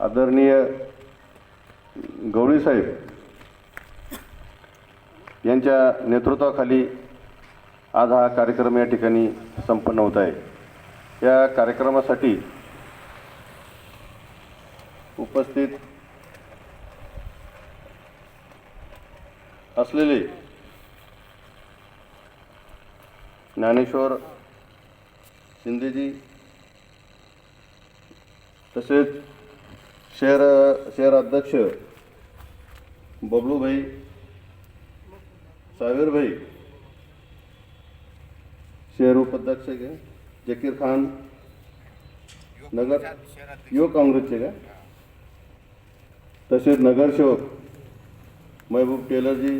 आदरणीय गवळीसाहेब यांच्या नेतृत्वाखाली आज हा कार्यक्रम या ठिकाणी संपन्न होत आहे. या कार्यक्रमासाठी उपस्थित असलेले ज्ञानेश्वर शिंदेजी तसेच शहर शहर अध्यक्ष बबलूभाई सावीरभाई शहर उपाध्यक्ष का? जकीर खान नगर युवक काँग्रेसचे का? तसेच नगरसेवक महबूब टेलरजी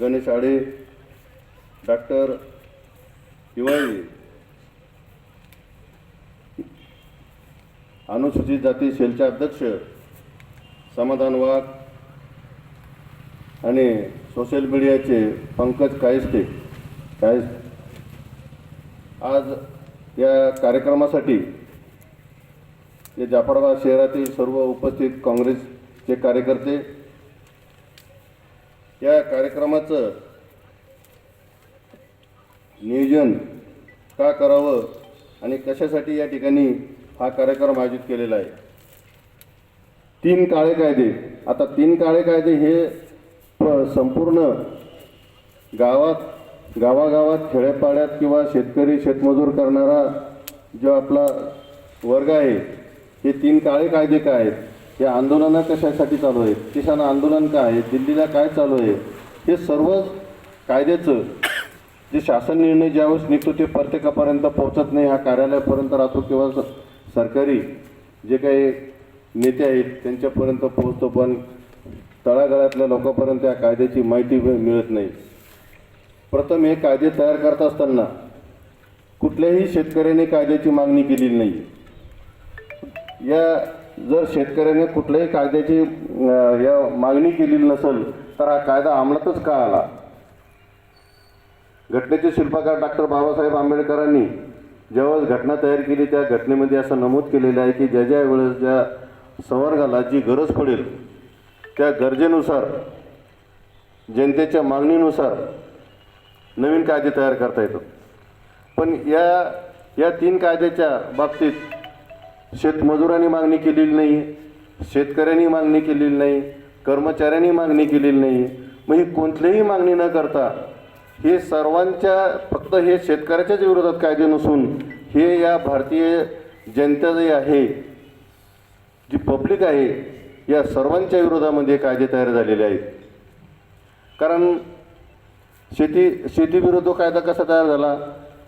गणेश आडे डॉक्टर हिवाळी अनुसूचित जाती सेलचे अध्यक्ष समाधान वाघ आणि सोशल मीडियाचे पंकज कायस्ते कायस आज या कार्यक्रमासाठी या जाफराबाद शहरातील सर्व उपस्थित काँग्रेसचे कार्यकर्ते या कार्यक्रमाचं नियोजन का करावं आणि कशासाठी या ठिकाणी हा कार्यक्रम आयोजित केलेला आहे. तीन काळे कायदे. आता तीन काळे कायदे हे प- संपूर्ण गावात गावागावात खेड्यापाड्यात किंवा शेतकरी शेतमजूर करणारा जो आपला वर्ग आहे हे तीन काळे कायदे काय आहेत? हे आंदोलनं कशासाठी चालू आहेत? किसान आंदोलन काय आहे? दिल्लीला काय चालू आहे? हे सर्व कायद्याचं जे शासन निर्णय ज्यावेळेस निघतो ते प्रत्येकापर्यंत पोहोचत नाही ह्या कार्यालयापर्यंत राहतो किंवा सरकारी जे काही नेते आहेत त्यांच्यापर्यंत पोहोचतो पण तळागाळातल्या लोकांपर्यंत या कायद्याची माहिती मिळत नाही. प्रथम हे कायदे तयार करत असताना कुठल्याही शेतकऱ्याने कायद्याची मागणी केलेली नाही. या जर शेतकऱ्याने कुठल्याही कायद्याची या मागणी केलेली नसेल तर हा कायदा अंमलातच का आला? घटनेचे शिल्पकार डॉक्टर बाबासाहेब आंबेडकरांनी ज्यावेळेस घटना तयार केली त्या घटनेमध्ये असं नमूद केलेलं आहे की ज्या ज्या वेळेस ज्या संवर्गाला जी गरज पडेल त्या गरजेनुसार जनतेच्या मागणीनुसार नवीन कायदे तयार करता येतात पण या या तीन कायद्याच्या बाबतीत शेतमजुरांनी मागणी केलेली नाही शेतकऱ्यांनी मागणी केलेली नाही कर्मचाऱ्यांनी मागणी केलेली नाही. मग ही कोणतीही मागणी न करता हे सर्वांच्या फक्त हे शेतकऱ्याच्याच विरोधात कायदे नसून हे या भारतीय जनता जी आहे जी पब्लिक आहे या सर्वांच्या विरोधामध्ये कायदे तयार झालेले आहेत. कारण शेती शेतीविरुद्ध कायदा कसा तयार झाला?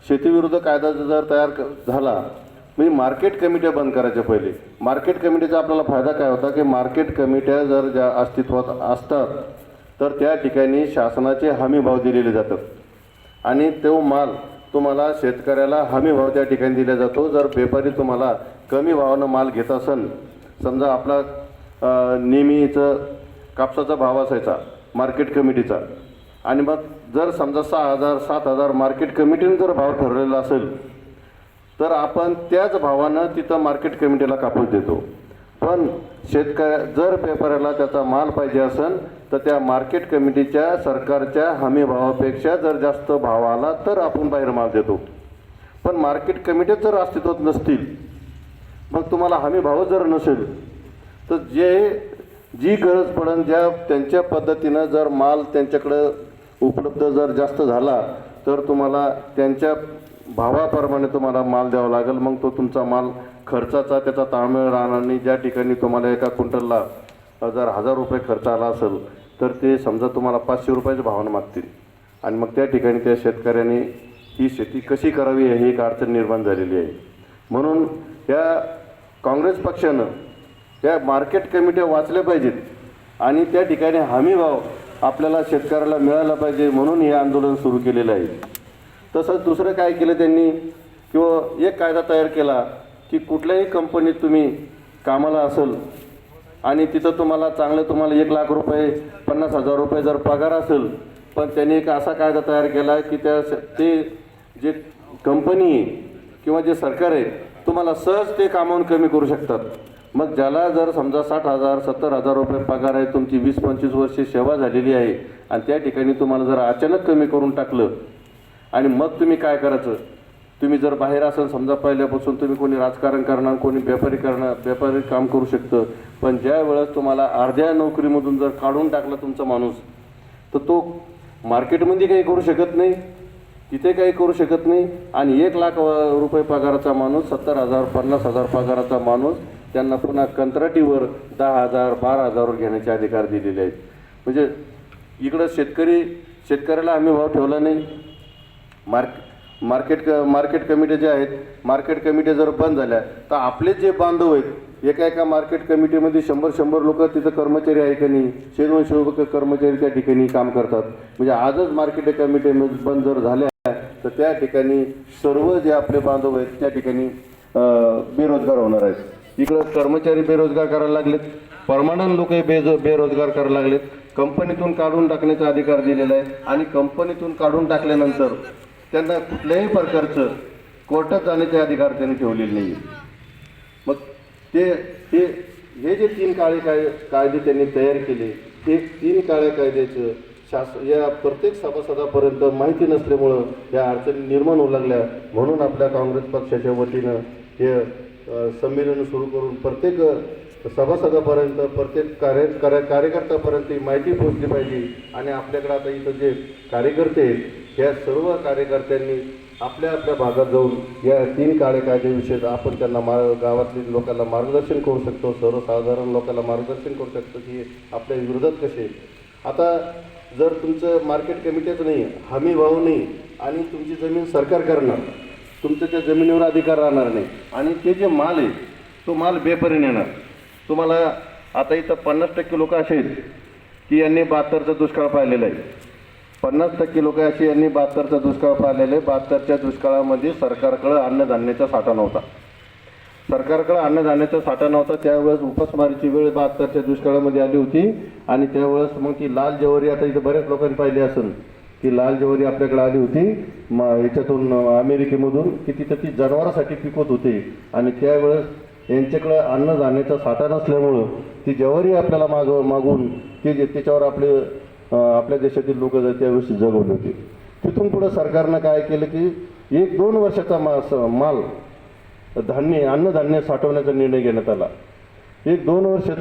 शेतीविरुद्ध कायदा जर तयार झाला म्हणजे मार्केट कमिट्या बंद करायच्या पहिले. मार्केट कमिटीचा आपल्याला फायदा काय होता? की मार्केट कमिट्या जर ज्या अस्तित्वात असतात तर त्या ठिकाणी शासनाचे हमी भाव दिलेले जातात. आणि तो माल तुम्हाला शेतकऱ्याला हमी भाव त्या ठिकाणी दिला जातो. जर व्यापारी तुम्हाला कमी भावानं माल घेत असेल समजा आपला नेहमीचं कापसाचा भाव असायचा मार्केट कमिटीचा आणि मग जर समजा सहा हजार सात हजार मार्केट कमिटीनं जर भाव ठरलेला असेल तर आपण त्याच भावानं तिथं मार्केट कमिटीला कापूस देतो. पण शेतकऱ्या जर व्यापाऱ्याला त्याचा माल पाहिजे असेल तर त्या मार्केट कमिटीच्या सरकारच्या हमी भावापेक्षा जर जास्त भाव आला तर आपण बाहेर माल देतो. पण मार्केट कमिटी जर अस्तित्वात नसतील मग तुम्हाला हमी भाव जर नसेल तर जे जी गरज पडेल ज्या त्यांच्या पद्धतीनं जर माल त्यांच्याकडं उपलब्ध जर जास्त झाला तर तुम्हाला त्यांच्या भावाप्रमाणे तुम्हाला माल द्यावा लागेल. मग तो तुमचा माल खर्चाचा त्याचा ताळमेळ राहणार नाही. ज्या ठिकाणी तुम्हाला एका क्विंटलला जर हजार रुपये खर्च आला असेल तर ते समजा तुम्हाला पाचशे रुपयाच्या भावानं मागतील. आणि मग त्या ठिकाणी त्या शेतकऱ्याने ही शेती कशी करावी ही एक अडचण निर्माण झालेली आहे. म्हणून या काँग्रेस पक्षानं या मार्केट कमिट्या वाचल्या पाहिजेत आणि त्या ठिकाणी हमीभाव आपल्याला शेतकऱ्याला मिळाला पाहिजे म्हणून हे आंदोलन सुरू केलेलं आहे. तसंच दुसरं काय केलं त्यांनी? किंवा एक कायदा तयार केला की कुठल्याही कंपनीत तुम्ही कामाला असेल आणि तिथं तुम्हाला चांगलं तुम्हाला एक लाख रुपये पन्नास हजार रुपये जर पगार असेल पण त्यांनी एक असा कायदा तयार केला की त्या ते जे कंपनी आहे किंवा जे सरकार आहे तुम्हाला सहज ते कामावून कमी करू शकतात. मग ज्याला जर समजा साठ हजार सत्तर हजार रुपये पगार आहे तुमची वीस पंचवीस वर्षे सेवा झालेली आहे आणि त्या ठिकाणी तुम्हाला जर अचानक कमी करून टाकलं आणि मग तुम्ही काय करायचं? तुम्ही जर बाहेर असाल समजा पहिल्यापासून तुम्ही कोणी राजकारण करणार कोणी व्यापारी करणार व्यापारी काम करू शकतं. पण ज्या वेळेस तुम्हाला अर्ध्या नोकरीमधून जर काढून टाकला तुमचा माणूस तर तो मार्केटमध्ये काही करू शकत नाही तिथे काही करू शकत नाही. आणि एक लाख रुपये पगाराचा माणूस सत्तर हजार पन्नास हजार पगाराचा माणूस त्यांना पुन्हा कंत्राटीवर दहा हजार बारा हजारवर घेण्याचे अधिकार दिलेले आहेत. म्हणजे इकडं शेतकरी शेतकऱ्याला आम्ही भाव ठेवला नाही. मार्क मार्केट क मार्केट कमिट्या ज्या आहेत मार्केट कमिट्या जर बंद झाल्या तर आपले जे बांधव आहेत एका एका मार्केट कमिटीमध्ये शंभर शंभर लोक तिथं कर्मचारी आहे का नाही शेनवंशी लोक कर्मचारी त्या ठिकाणी काम करतात. म्हणजे आजच मार्केट कमिटीमध्ये बंद जर झाल्या तर त्या ठिकाणी सर्व जे आपले बांधव आहेत त्या ठिकाणी बेरोजगार होणार आहेत. इकडं कर्मचारी बेरोजगार करायला लागलेत परमानंट लोक बेजो बेरोजगार करायला लागलेत. कंपनीतून काढून टाकण्याचा अधिकार दिलेला आहे. आणि कंपनीतून काढून टाकल्यानंतर त्यांना कुठल्याही प्रकारचं कोर्टात जाण्याचे अधिकार त्यांनी ठेवलेले नाही मग ते ते हे जे तीन काळे काय कायदे त्यांनी तयार केले ते तीन काळ्या कायद्याचं शास या प्रत्येक सभासदापर्यंत माहिती नसल्यामुळं या अडचणी निर्माण होऊ लागल्या. म्हणून आपल्या काँग्रेस पक्षाच्या वतीनं हे संमेलन सुरू करून प्रत्येक सभासदापर्यंत प्रत्येक कार्य कार्य कार्यकर्त्यापर्यंत ही माहिती पोहोचली पाहिजे. आणि आपल्याकडे आता इथं जे कार्यकर्ते आहेत या सर्व कार्यकर्त्यांनी आपल्या आपल्या भागात जाऊन या तीन काळे कायद्याविषयी आपण त्यांना मा गावातील लोकांना मार्गदर्शन करू शकतो सर्वसाधारण लोकांना मार्गदर्शन करू शकतो की आपल्या विरोधात कसे आता जर तुमचं मार्केट कमिटीच नाही हमी भाव नाही आणि तुमची जमीन सरकार करणार तुमचं त्या जमिनीवर अधिकार राहणार नाही आणि ते जे माल आहे तो माल बेपरीन येणार. तुम्हाला आता इथं पन्नास टक्के लोक असे आहेत की यांनी बहात्तरचा दुष्काळ पाहिलेला आहे. पन्नास टक्के लोक अशी यांनी बहात्तरचा दुष्काळ पाहिलेले. बहात्तरच्या दुष्काळामध्ये सरकारकडं अन्नधान्याचा साठा नव्हता. सरकारकडं अन्नधान्याचा साठा नव्हता. त्यावेळेस उपासमारीची वेळ बहात्तरच्या दुष्काळामध्ये आली होती. आणि त्यावेळेस मग ती लाल जवारी आता इथं बऱ्याच लोकांनी पाहिली असेल ती लाल जवारी आपल्याकडे आली होती. म याच्यातून अमेरिकेमधून की तिथं ती जनावरासाठी पिकवत होती. आणि त्यावेळेस यांच्याकडं अन्नधान्याचा साठा नसल्यामुळं ती जवारी आपल्याला माग मागून ते जे त्याच्यावर आपले आपल्या देशातील लोक त्यावेळेस जगवले होते तिथून पुढं सरकारनं काय केलं की एक दोन वर्षाचा मा माल धान्य अन्नधान्य साठवण्याचा निर्णय घेण्यात आला. एक दोन वर्ष